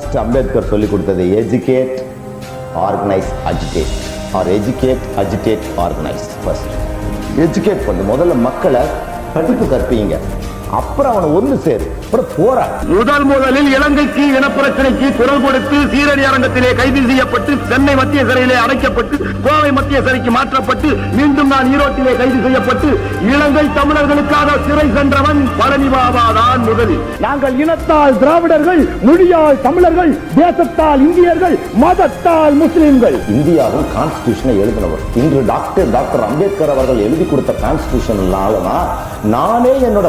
First Ambedkar சொல்லிக் கொடுத்தது educate organise agitate or educate agitate organise first educate பண்ணு. முதல்ல மக்களை படிப்பு கற்பீங்க. அப்புறம் அவனை ஒன்று சேரு. அப்புறம் போராடு முதல் முதலில் இலங்கைக்கு இனப்பிரச்சனைக்கு குரல் கொடுத்து சீரடி அரங்கத்திலே கைது செய்யப்பட்டு சென்னை மத்திய சிறையிலே அடைக்கப்பட்டு கோவை மத்திய சிறைக்கு மாற்றப்பட்டு மீண்டும் நான் ஈரோட்டிலே கைது செய்யப்பட்டு இலங்கை தமிழர்களுக்காக சிறை சென்றவன் பழனி பாபா தான் முதலில். நாங்கள் இனத்தால் திராவிடர்கள் மொழியால் தமிழர்கள் தேசத்தால் இந்தியர்கள் மதத்தால் முஸ்லிம்கள். இந்தியாவின் கான்ஸ்டியூஷனை எழுதினவர். இன்று டாக்டர் டாக்டர் அம்பேத்கர் அவர்கள் எழுதி கொடுத்த கான்ஸ்டியூஷன்னால தான் நானே என்னோட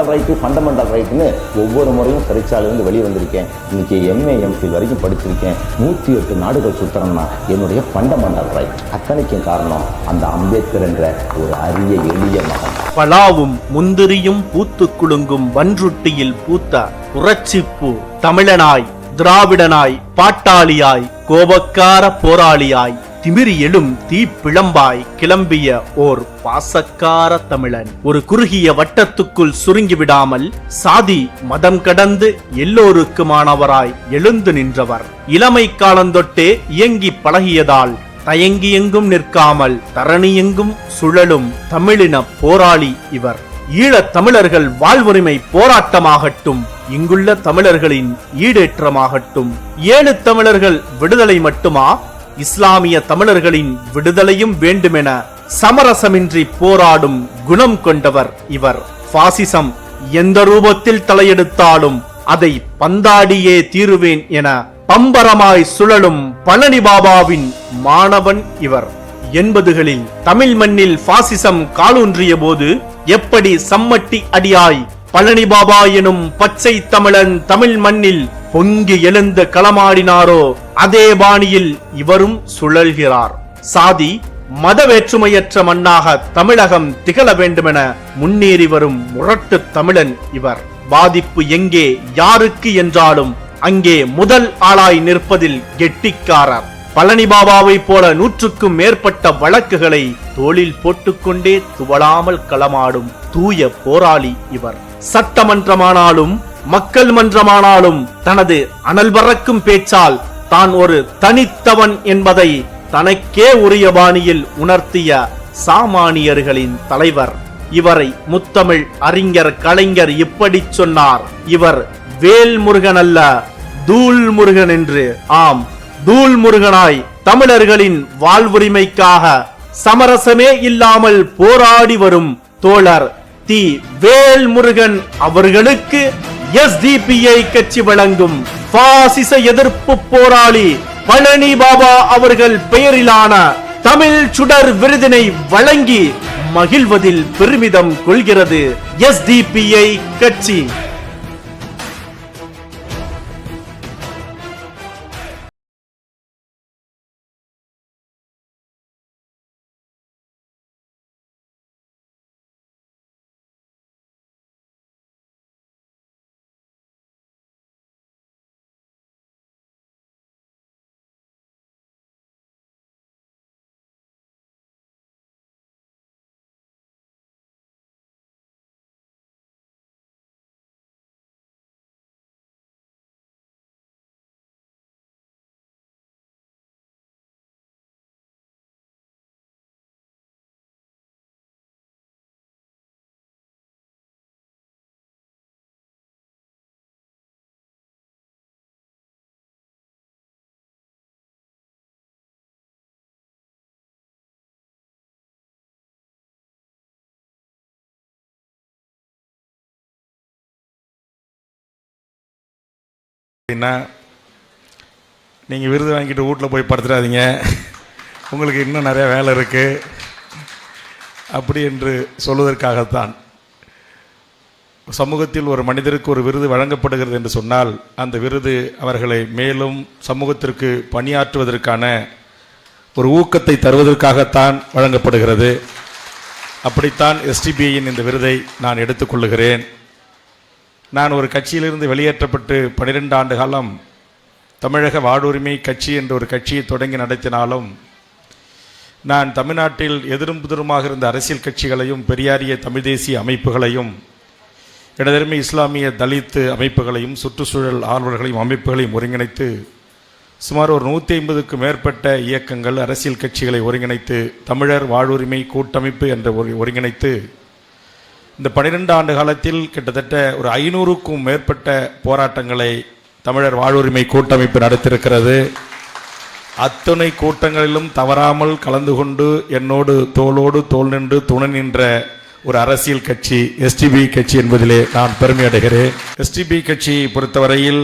ஃபண்டமெண்டல் ரைட்டு ஃபண்டமெண்டல் ரைட்டுன்னு ஒவ்வொரு முறையும் சிறைச்சாலையிலிருந்து வெளியே வந்திருக்கேன் இன்னைக்கு எம்ஏ எம்ஃபில் வரைக்கும் படிச்சிருக்கேன். நூற்றி எட்டு நாடுகள் சுற்றுறேன்னா என்னுடைய ஃபண்டமெண்டல் ரைட் அத்தனைக்கும் காரணம் அந்த அம்பேத்கர் என்ற ஒரு அரிய எளிய மகன். பலாவும் முந்திரியும் பூத்து குலுங்கும் வன்றுட்டியில் பூத்த புரட்சிப்பூ தமிழனாய் திராவிடனாய் பாட்டாளியாய் கோபக்கார போராளியாய். திமிரி எழும் தீப்பிழம்பாய் கிளம்பிய ஓர் பாசக்கார தமிழன். ஒரு குறுகிய வட்டத்துக்குள் சுருங்கி விடாமல் சாதி மதம் கடந்து எல்லோருக்குமானவராய் எழுந்து நின்றவர். இளமை காலந்தொட்டே இயங்கி பழகியதால் தயங்கி எங்கும் நிற்காமல் தரணி எங்கும் சுழலும் தமிழின போராளி இவர். ஈழத் தமிழர்கள் வாழ்வுரிமை போராட்டமாகட்டும் இங்குள்ள தமிழர்களின் ஈடேற்றமாகட்டும். ஏழு தமிழர்கள் விடுதலை மட்டுமா? இஸ்லாமிய தமிழர்களின் விடுதலையும் வேண்டுமென சமரசமின்றி போராடும் குணம் கொண்டவர் இவர். பாசிசம் எந்த ரூபத்தில் தலையெடுத்தாலும் அதை பந்தாடியே தீருவேன் என பம்பரமாய் சுழலும் பழனி பாபாவின் மாணவன் இவர். எண்பதுகளில் தமிழ் மண்ணில் பாசிசம் காலூன்றிய போது எப்படி சம்மட்டி அடியாய் பழனி பாபா எனும் பச்சை தமிழன் தமிழ் மண்ணில் பொங்கி எழுந்த களமாடினாரோ அதே பாணியில் இவரும் சுழல்கிறார். சாதி மத வேற்றுமையற்ற மண்ணாக தமிழகம் திகழ வேண்டுமென முன்னேறி வரும் முரட்டு தமிழன் இவர். பாதிப்பு எங்கே யாருக்கு என்றாலும் அங்கே முதல் ஆளாய் நிற்பதில் கெட்டிக்காரர். பழனி பாபாவை போல நூற்றுக்கும் மேற்பட்ட வழக்குகளை தோளில் போட்டுக்கொண்டே துவளாமல் களமாடும் தூய போராளி இவர். சட்டமன்றமானாலும் மக்கள் மன்றமானாலும் தனது அனல் பறக்கும் பேச்சால் தான் ஒரு தனித்தவன் என்பதை தனக்கே உரிய பாணியில் உணர்த்திய சாமானியர்களின் தலைவர். இவரை முத்தமிழ் அறிஞர் கலைஞர் இப்படி சொன்னார். இவர் வேல் முருகன் அல்ல தூள் முருகன் என்று. ஆம் தூள் முருகனாய் தமிழர்களின் வாழ்வுரிமைக்காக சமரசமே இல்லாமல் போராடி வரும் தோழர் தி வேல்முருகன் அவர்களுக்கு எஸ்டிபிஐ கட்சி வழங்கும் பாசிச எதிர்ப்பு போராளி பழனி பாபா அவர்கள் பெயரிலான தமிழ் சுடர் விருதினை வழங்கி மகிழ்வதில் பெருமிதம் கொள்கிறது எஸ்டிபிஐ கட்சி. அப்படின்னா நீங்கள் விருது வாங்கிட்டு வீட்டில் போய் படுத்துடாதீங்க உங்களுக்கு இன்னும் நிறைய வேலை இருக்குது அப்படி என்று சொல்வதற்காகத்தான். சமூகத்தில் ஒரு மனிதருக்கு ஒரு விருது வழங்கப்படுகிறது என்று சொன்னால் அந்த விருது அவர்களை மேலும் சமூகத்திற்கு பணியாற்றுவதற்கான ஒரு ஊக்கத்தை தருவதற்காகத்தான் வழங்கப்படுகிறது. அப்படித்தான் எஸ்டிபிஐயின் இந்த விருதை நான் எடுத்துக்கொள்ளுகிறேன் நான் ஒரு கட்சியிலிருந்து வெளியேற்றப்பட்டு பன்னிரெண்டு ஆண்டு காலம் தமிழக வாடுரிமை கட்சி என்ற ஒரு கட்சியை தொடங்கி நடத்தினாலும் நான் தமிழ்நாட்டில் எதிரும் புதிருமாக இருந்த அரசியல் கட்சிகளையும் பெரியாரிய தமிழ் தேசிய அமைப்புகளையும் இடதெருமை இஸ்லாமிய தலித்து அமைப்புகளையும் சுற்றுச்சூழல் ஆர்வலர்களையும் அமைப்புகளையும் ஒருங்கிணைத்து சுமார் ஒரு நூற்றி ஐம்பதுக்கு மேற்பட்ட இயக்கங்கள் அரசியல் கட்சிகளை ஒருங்கிணைத்து தமிழர் வாழ்வுரிமை கூட்டமைப்பு என்ற ஒரு ஒருங்கிணைத்து இந்த பனிரெண்டு ஆண்டு காலத்தில் கிட்டத்தட்ட ஒரு ஐநூறுக்கும் மேற்பட்ட போராட்டங்களை தமிழர் வாழ்வுரிமை கூட்டமைப்பு நடத்தியிருக்கிறது. அத்துணை கூட்டங்களிலும் தவறாமல் கலந்து கொண்டு என்னோடு தோளோடு தோல் நின்று துணை நின்ற ஒரு அரசியல் கட்சி எஸ்டிபி கட்சி என்பதிலே நான் பெருமை அடைகிறேன். எஸ்டிபி கட்சியை பொறுத்தவரையில்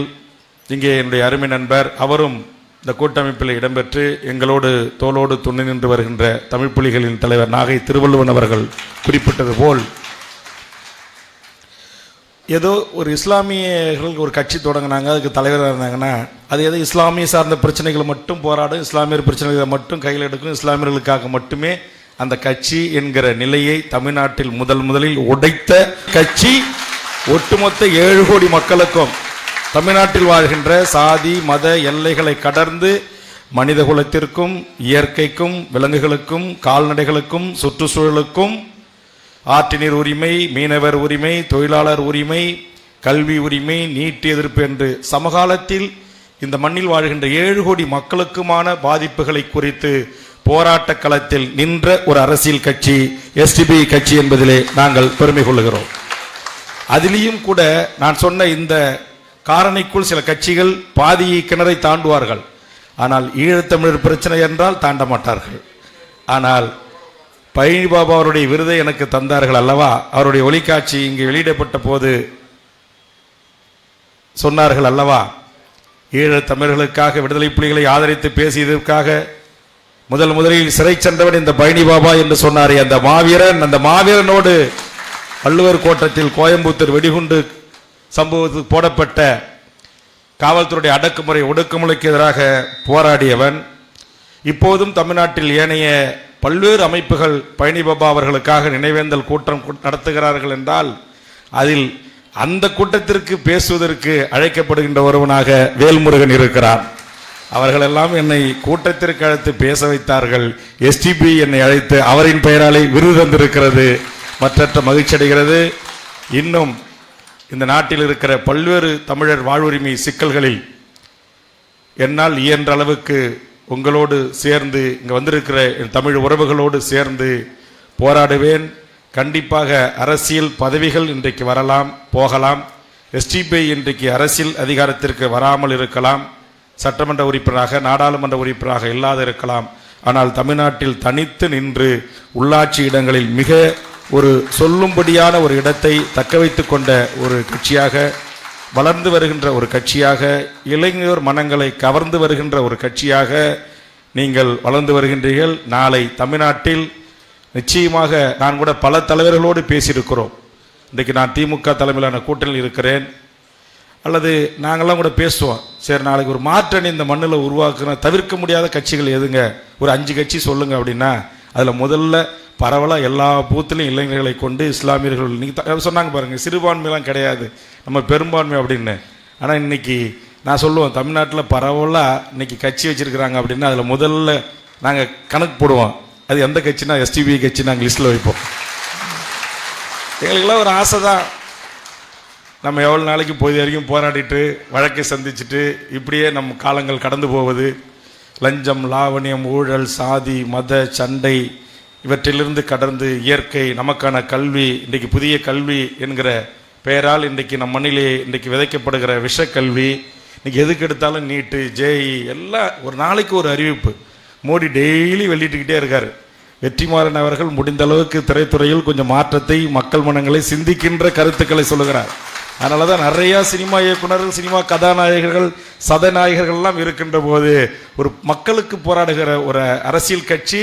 இங்கே என்னுடைய அருமை நண்பர் அவரும் இந்த கூட்டமைப்பில் இடம்பெற்று எங்களோடு தோளோடு துணை நின்று வருகின்ற தமிழ் புலிகளின் தலைவர் நாகை திருவள்ளுவன் அவர்கள் குறிப்பிட்டது போல் ஏதோ ஒரு இஸ்லாமியர்கள் ஒரு கட்சி தொடங்கினாங்க அதுக்கு தலைவராக இருந்தாங்கன்னா அது ஏதோ இஸ்லாமிய சார்ந்த பிரச்சனைகளை மட்டும் போராடும் இஸ்லாமியர் பிரச்சனைகளை மட்டும் கையில் எடுக்கும் இஸ்லாமியர்களுக்காக மட்டுமே அந்த கட்சி என்கிற நிலையை தமிழ்நாட்டில் முதல் முதலில் உடைத்த கட்சி ஒட்டுமொத்த ஏழு கோடி மக்களுக்கும் தமிழ்நாட்டில் வாழ்கின்ற சாதி மத எல்லைகளை கடந்து மனித குலத்திற்கும் இயற்கைக்கும் விலங்குகளுக்கும் கால்நடைகளுக்கும் சுற்றுச்சூழலுக்கும் ஆற்றினர் உரிமை மீனவர் உரிமை தொழிலாளர் உரிமை கல்வி உரிமை நீட்டு எதிர்ப்பு என்று சமகாலத்தில் இந்த மண்ணில் வாழ்கின்ற ஏழு கோடி மக்களுக்குமான பாதிப்புகளை குறித்து போராட்ட களத்தில் நின்ற ஒரு அரசியல் கட்சி எஸ்டிபி கட்சி என்பதிலே நாங்கள் பெருமை கொள்ளுகிறோம். அதிலேயும் கூட நான் சொன்ன இந்த காரணிக்குள் சில கட்சிகள் பாதி கிணறை தாண்டுவார்கள். ஆனால் ஈழத்தமிழர் பிரச்சனை என்றால் தாண்ட மாட்டார்கள். ஆனால் பழனி பாபா அவருடைய விருதை எனக்கு தந்தார்கள் அல்லவா? அவருடைய ஒளிக்காட்சி இங்கு வெளியிடப்பட்ட போது சொன்னார்கள் அல்லவா? ஈழத் தமிழர்களுக்காக விடுதலை புலிகளை ஆதரித்து பேசியதற்காக முதல் முதலில் சிறை சென்றவன் இந்த பழனி பாபா என்று சொன்னாரே. அந்த மாவீரன் அந்த மாவீரனோடு வள்ளுவர் கோட்டத்தில் கோயம்புத்தூர் வெடிகுண்டு சம்பவத்துக்கு போடப்பட்ட காவல்துறையுடைய அடக்குமுறை ஒடுக்குமுறைக்கு எதிராக போராடியவன். இப்போதும் தமிழ்நாட்டில் ஏனைய பல்வேறு அமைப்புகள் பழனி பாபா அவர்களுக்காக நினைவேந்தல் கூட்டம் கூ- நடத்துகிறார்கள் என்றால் அதில் அந்த கூட்டத்திற்கு பேசுவதற்கு அழைக்கப்படுகின்ற ஒருவனாக வேல்முருகன் இருக்கிறார். அவர்களெல்லாம் என்னை கூட்டத்திற்கு அழைத்து பேச வைத்தார்கள். எஸ்டிபி என்னை அழைத்து அவரின் பெயராலே விருது தந்திருக்கிறது. மற்றற்ற மகிழ்ச்சி அடைகிறது. இன்னும் இந்த நாட்டில் இருக்கிற பல்வேறு தமிழர் வாழ்வுரிமை சிக்கல்களில் என்னால் இயன்ற அளவுக்கு உங்களோடு சேர்ந்து இங்கே வந்திருக்கிற என் தமிழ் உறவுகளோடு சேர்ந்து போராடுவேன். கண்டிப்பாக அரசியல் பதவிகள் இன்றைக்கு வரலாம் போகலாம். எஸ்டிபிஐ இன்றைக்கு அரசியல் அதிகாரத்திற்கு வராமல் இருக்கலாம். சட்டமன்ற உறுப்பினராக நாடாளுமன்ற உறுப்பினராக இல்லாது இருக்கலாம். ஆனால் தமிழ்நாட்டில் தனித்து நின்று உள்ளாட்சி இடங்களில் மிக ஒரு சொல்லும்படியான ஒரு இடத்தை தக்க வைத்து கொண்ட ஒரு கட்சியாக வளர்ந்து வருகின்ற ஒரு கட்சியாக இளைஞர் மனங்களை கவர்ந்து வருகின்ற ஒரு கட்சியாக நீங்கள் வளர்ந்து வருகின்றீர்கள். நாளை தமிழ்நாட்டில் நிச்சயமாக நான் கூட பல தலைவர்களோடு பேசியிருக்கிறோம். இன்றைக்கு நான் திமுக தலைமையிலான கூட்டணியில் இருக்கிறேன். அல்லது நாங்கள்லாம் கூட பேசுவோம். சரி நாளைக்கு ஒரு மாற்றணி இந்த மண்ணில் உருவாக்குன தவிர்க்க முடியாத கட்சிகள் எதுங்க? ஒரு அஞ்சு கட்சி சொல்லுங்கள் அப்படின்னா அதில் முதல்ல பரவலாக எல்லா பூத்துலையும் இளைஞர்களை கொண்டு இஸ்லாமியர்கள் நீங்கள் சொன்னாங்க பாருங்கள் சிறுபான்மைலாம் கிடையாது நம்ம பெரும்பான்மை அப்படின்னு. ஆனால் இன்னைக்கு நான் சொல்லுவேன் தமிழ்நாட்டில் பரவலாக இன்றைக்கி கட்சி வச்சுருக்கிறாங்க அப்படின்னா அதில் முதல்ல நாங்கள் கணக்கு போடுவோம். அது எந்த கட்சினா எஸ்டிபி கட்சி நாங்கள் லிஸ்ட்டில் வைப்போம். எங்களுக்கெல்லாம் ஒரு ஆசை தான் நம்ம எவ்வளோ நாளைக்கு பொது வரைக்கும் போராடிட்டு வழக்கை சந்திச்சுட்டு இப்படியே நம் காலங்கள் கடந்து போவது. லஞ்சம் லாவணியம் ஊழல் சாதி மத சண்டை இவற்றிலிருந்து கடந்து இயற்கை நமக்கான கல்வி இன்றைக்கு புதிய கல்வி என்கிற பெயரால் இன்றைக்கு நம் மண்ணிலே இன்றைக்கு விதைக்கப்படுகிற விஷக்கல்வி இன்றைக்கி எதுக்கு எடுத்தாலும் நீட்டு ஜேஇ எல்லாம் ஒரு நாளைக்கு ஒரு அறிவிப்பு. மோடி டெய்லி வெளியிட்டுக்கிட்டே இருக்கார். வெற்றிமாறன் அவர்கள் முடிந்த அளவுக்கு திரைத்துறையில் கொஞ்சம் மாற்றத்தை மக்கள் மனங்களை சிந்திக்கின்ற கருத்துக்களை சொல்லுகிறார். அதனால தான் நிறையா சினிமா இயக்குனர்கள் சினிமா கதாநாயகர்கள் சதநாயகர்கள்லாம் இருக்கின்ற போது ஒரு மக்களுக்கு போராடுகிற ஒரு அரசியல் கட்சி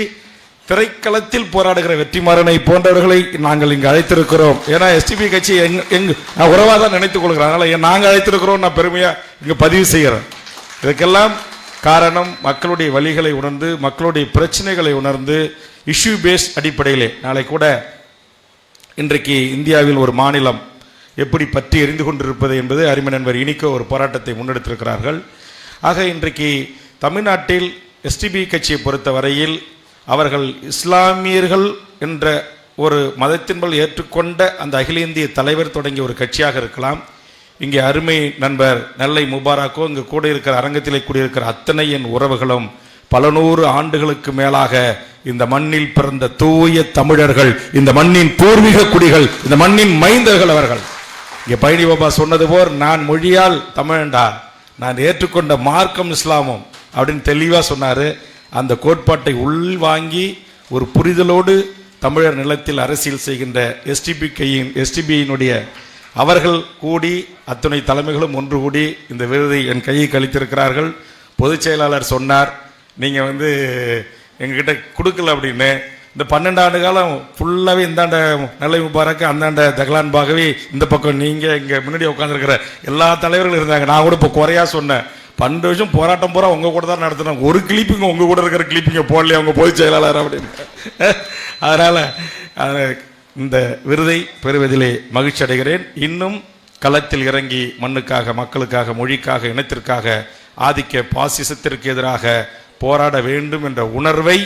திரைக்களத்தில் போராடுகிற வெற்றிமாறனை போன்றவர்களை நாங்கள் இங்கு அழைத்திருக்கிறோம். ஏன்னா எஸ்டிபி கட்சி எங் எங் நான் உறவாக தான் நினைத்துக் கொள்கிறேன். அதனால் நாங்கள் அழைத்திருக்கிறோம் நான் பெருமையாக இங்கே பதிவு செய்கிறேன். இதுக்கெல்லாம் காரணம் மக்களுடைய வழிகளை உணர்ந்து மக்களுடைய பிரச்சனைகளை உணர்ந்து இஷ்யூ பேஸ் அடிப்படையிலே. நாளை கூட இன்றைக்கு இந்தியாவில் ஒரு மாநிலம் எப்படி பற்றி எரிந்து கொண்டிருப்பது என்பது அருமை நண்பர் இனிக்கோ ஒரு போராட்டத்தை முன்னெடுத்திருக்கிறார்கள். ஆக இன்றைக்கு தமிழ்நாட்டில் எஸ்டிபி கட்சியை பொறுத்த வரையில் அவர்கள் இஸ்லாமியர்கள் என்ற ஒரு மதத்தின்பல் ஏற்றுக்கொண்ட அந்த அகில இந்திய தலைவர் தொடங்கிய ஒரு கட்சியாக இருக்கலாம். இங்கே அருமை நண்பர் நெல்லை முபாராக்கோ இங்கு கூட இருக்கிற அரங்கத்திலே கூடியிருக்கிற அத்தனை என் உறவுகளும் பல நூறு ஆண்டுகளுக்கு மேலாக இந்த மண்ணில் பிறந்த தூய தமிழர்கள் இந்த மண்ணின் பூர்வீக குடிகள் இந்த மண்ணின் மைந்தர்கள் அவர்கள். இங்கே பழனி பாபா சொன்னது போர் நான் மொழியால் தமிழண்டா. நான் ஏற்றுக்கொண்ட மார்க்கம் இஸ்லாமும் அப்படின்னு தெளிவாக சொன்னார். அந்த கோட்பாட்டை உள்வாங்கி ஒரு புரிதலோடு தமிழர் நிலத்தில் அரசியல் செய்கின்ற எஸ்டிபி கையின் எஸ்டிபியினுடைய அவர்கள் கூடி அத்துணை தலைமைகளும் ஒன்று கூடி இந்த விருதை என் கையை கழித்திருக்கிறார்கள். பொதுச் செயலாளர் சொன்னார் நீங்கள் வந்து எங்ககிட்ட கொடுக்கல அப்படின்னு. இந்த பன்னெண்டு ஆண்டு காலம் ஃபுல்லாகவே இந்தாண்ட நெல்லை முபாரக்கு அந்தாண்ட தகலான் பாகவே இந்த பக்கம் நீங்கள் இங்கே முன்னாடி உட்காந்துருக்கிற எல்லா தலைவர்களும் இருந்தாங்க. நான் கூட இப்போ குறையா சொன்னேன். பன்னெண்டு வருஷம் போராட்டம் பூரா உங்கள் கூட தான் நடத்தினோம். ஒரு கிளிப்பிங்க உங்கள் கூட இருக்கிற கிளிப்பிங்க போடலையே அவங்க பொதுச் செயலாளர் அப்படின்னு. அதனால் இந்த விருதை பெறுவதிலே மகிழ்ச்சி அடைகிறேன். இன்னும் களத்தில் இறங்கி மண்ணுக்காக மக்களுக்காக மொழிக்காக இனத்திற்காக ஆதிக்க பாசிசத்திற்கு எதிராக போராட வேண்டும் என்ற உணர்வை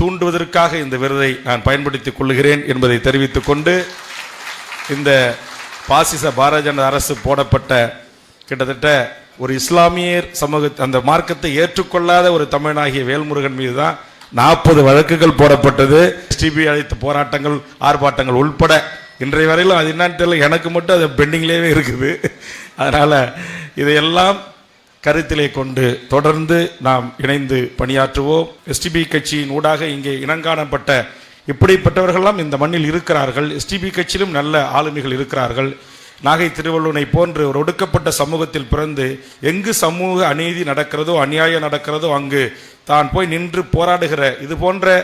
தூண்டுவதற்காக இந்த விருதை நான் பயன்படுத்திக் கொள்கிறேன் என்பதை தெரிவித்துக் கொண்டு இந்த பாசிச பாரதிய ஜனதா அரசு போடப்பட்ட கிட்டத்தட்ட ஒரு இஸ்லாமியர் சமூக அந்த மார்க்கத்தை ஏற்றுக்கொள்ளாத ஒரு தமிழனாகிய வேல்முருகன் மீது தான் நாற்பது வழக்குகள் போடப்பட்டது. எஸ்டிபி அழைத்த போராட்டங்கள் ஆர்ப்பாட்டங்கள் உள்பட இன்றைய வரையிலும் அது என்னன்னு தெரியல. எனக்கு மட்டும் அது பெண்டிங்லேயே இருக்குது. அதனால் இதையெல்லாம் கருத்திலே கொண்டு தொடர்ந்து நாம் இணைந்து பணியாற்றுவோம். எஸ்டிபி கட்சியின் ஊடாக இங்கே இனங்காணப்பட்ட இப்படிப்பட்டவர்களெல்லாம் இந்த மண்ணில் இருக்கிறார்கள். எஸ்டிபி கட்சியிலும் நல்ல ஆளுமைகள் இருக்கிறார்கள். நாகை திருவள்ளுவனை போன்று ஒரு ஒடுக்கப்பட்ட சமூகத்தில் பிறந்து எங்கு சமூக அநீதி நடக்கிறதோ அநியாயம் நடக்கிறதோ அங்கு தான் போய் நின்று போராடுகிற இது போன்ற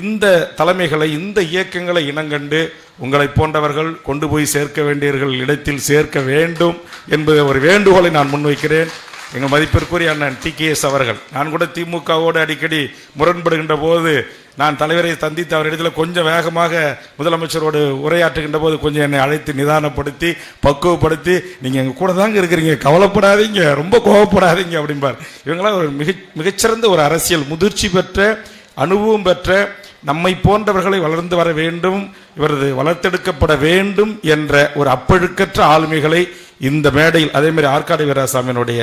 இந்த தலைமைகளை இந்த இயக்கங்களை இனங்கண்டு உங்களை போன்றவர்கள் கொண்டு போய் சேர்க்க வேண்டியவர்கள் இடத்தில் சேர்க்க வேண்டும் என்பது ஒரு வேண்டுகோளை நான் முன்வைக்கிறேன். எங்கள் மதிப்பிற்குரிய அண்ணன் டி கே எஸ் அவர்கள். நான் கூட திமுகவோடு அடிக்கடி முரண்படுகின்ற போது நான் தலைவரை சந்தித்து அவரிடத்தில் கொஞ்சம் வேகமாக முதலமைச்சரோடு உரையாற்றுகின்ற போது கொஞ்சம் என்னை அழைத்து நிதானப்படுத்தி பக்குவப்படுத்தி நீங்கள் எங்கள் கூட தாங்க இருக்கிறீங்க கவலைப்படாதீங்க ரொம்ப கோவப்படாதீங்க அப்படிம்பார். இவங்களாம் ஒரு மிக மிகச்சிறந்த ஒரு அரசியல் முதிர்ச்சி பெற்ற அனுபவம் பெற்ற நம்மை போன்றவர்களை வளர்ந்து வர வேண்டும் இவரது வளர்த்தெடுக்கப்பட வேண்டும் என்ற ஒரு அப்பழுக்கற்ற ஆளுமைகளை இந்த மேடையில் அதே மாதிரி ஆற்காடு வீராசாமியினுடைய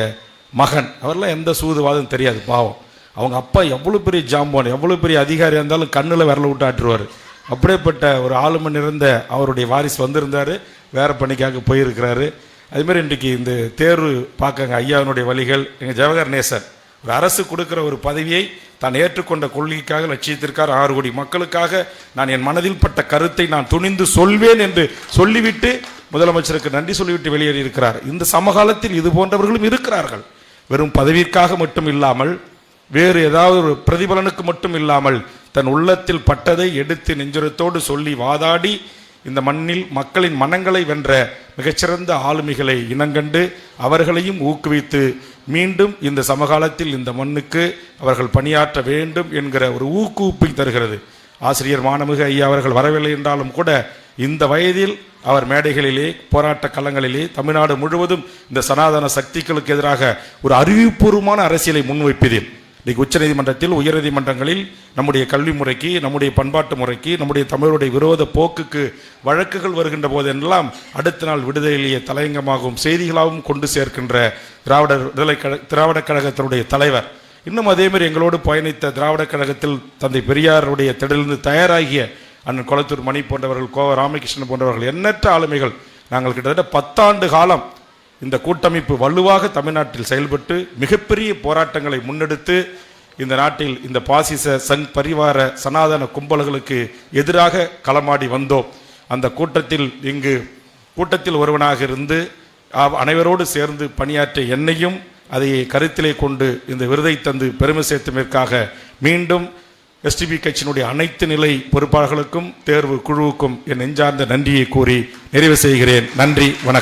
மகன். அவரெல்லாம் எந்த சூதுவாதம் தெரியாது பாவம். அவங்க அப்பா எவ்வளோ பெரிய ஜாம்பான் எவ்வளோ பெரிய அதிகாரியாக இருந்தாலும் கண்ணில் விரல விட்டு ஆட்டுருவார். அப்படியேப்பட்ட ஒரு ஆளுமை நிறைந்த அவருடைய வாரிசு வந்திருந்தார் வேற பணிக்காக போயிருக்கிறாரு. அதுமாரி இன்றைக்கு இந்த தேர்வு பார்க்கங்க ஐயாவினுடைய வழிகள். எங்கள் ஜவஹர் நேசன் ஒரு அரசு கொடுக்குற ஒரு பதவியை தான் ஏற்றுக்கொண்ட கொள்கைக்காக லட்சியத்திற்காக ஆறு கோடி மக்களுக்காக நான் என் மனதில் பட்ட கருத்தை நான் துணிந்து சொல்வேன் என்று சொல்லிவிட்டு முதலமைச்சருக்கு நன்றி சொல்லிவிட்டு வெளியேறி இருக்கிறார் இந்த சமகாலத்தில் இது போன்றவர்களும் இருக்கிறார்கள். வெறும் பதவிக்காக மட்டும் இல்லாமல் வேறு ஏதாவது ஒரு பிரதிபலனுக்கு மட்டும் இல்லாமல் தன் உள்ளத்தில் பட்டதை எடுத்து நெஞ்சுரத்தோடு சொல்லி வாதாடி இந்த மண்ணில் மக்களின் மனங்களை வென்ற மிகச்சிறந்த ஆளுமைகளை இனங்கண்டு அவர்களையும் ஊக்குவித்து மீண்டும் இந்த சமகாலத்தில் இந்த மண்ணுக்கு அவர்கள் பணியாற்ற வேண்டும் என்கிற ஒரு ஊக்குவிப்பை தருகிறது. ஆசிரியர் மாணமிகு ஐயா அவர்கள் வரவில்லை என்றாலும் கூட இந்த வயதில் அவர் மேடைகளிலே போராட்ட களங்களிலே தமிழ்நாடு முழுவதும் இந்த சனாதன சக்திகளுக்கு எதிராக ஒரு அறிவுபூர்வமான அரசியலை முன்வைப்பதில் இன்றைக்கு உச்சநீதிமன்றத்தில் உயர்நீதிமன்றங்களில் நம்முடைய கல்வி முறைக்கு நம்முடைய பண்பாட்டு முறைக்கு நம்முடைய தமிழருடைய விரோத போக்குக்கு வழக்குகள் வருகின்ற போதெல்லாம் அடுத்த நாள் விடுதலையிலேயே தலையங்கமாகவும் செய்திகளாகவும் கொண்டு சேர்க்கின்ற திராவிடர் விடுதலை கழக திராவிடக் கழகத்தினுடைய தலைவர். இன்னும் அதேமாதிரி எங்களோடு பயணித்த திராவிடக் கழகத்தில் தந்தை பெரியாருடைய திடலிருந்து தயாராகிய அண்ணன் கொளத்தூர் மணி போன்றவர்கள் கோவ ராமகிருஷ்ணன் போன்றவர்கள் எண்ணற்ற ஆளுமைகள். நாங்கள் கிட்டத்தட்ட பத்தாண்டு காலம் இந்த கூட்டமைப்பு வலுவாக தமிழ்நாட்டில் செயல்பட்டு மிகப்பெரிய போராட்டங்களை முன்னெடுத்து இந்த நாட்டில் இந்த பாசிச சங் பரிவார சனாதன கும்பல்களுக்கு எதிராக களமாடி வந்தோம். அந்த கூட்டத்தில் இங்கு கூட்டத்தில் ஒருவனாக இருந்து அனைவரோடு சேர்ந்து பணியாற்றிய என்னையும் அதை கருத்திலே கொண்டு இந்த விருதை தந்து பெருமை சேர்த்தமைக்காக மீண்டும் எஸ்டிபி கட்சியினுடைய அனைத்து நிலை பொறுப்பாளர்களுக்கும் தேர்வு குழுவுக்கும் என் நெஞ்சார்ந்த நன்றியை கூறி நிறைவு செய்கிறேன். நன்றி வணக்கம்.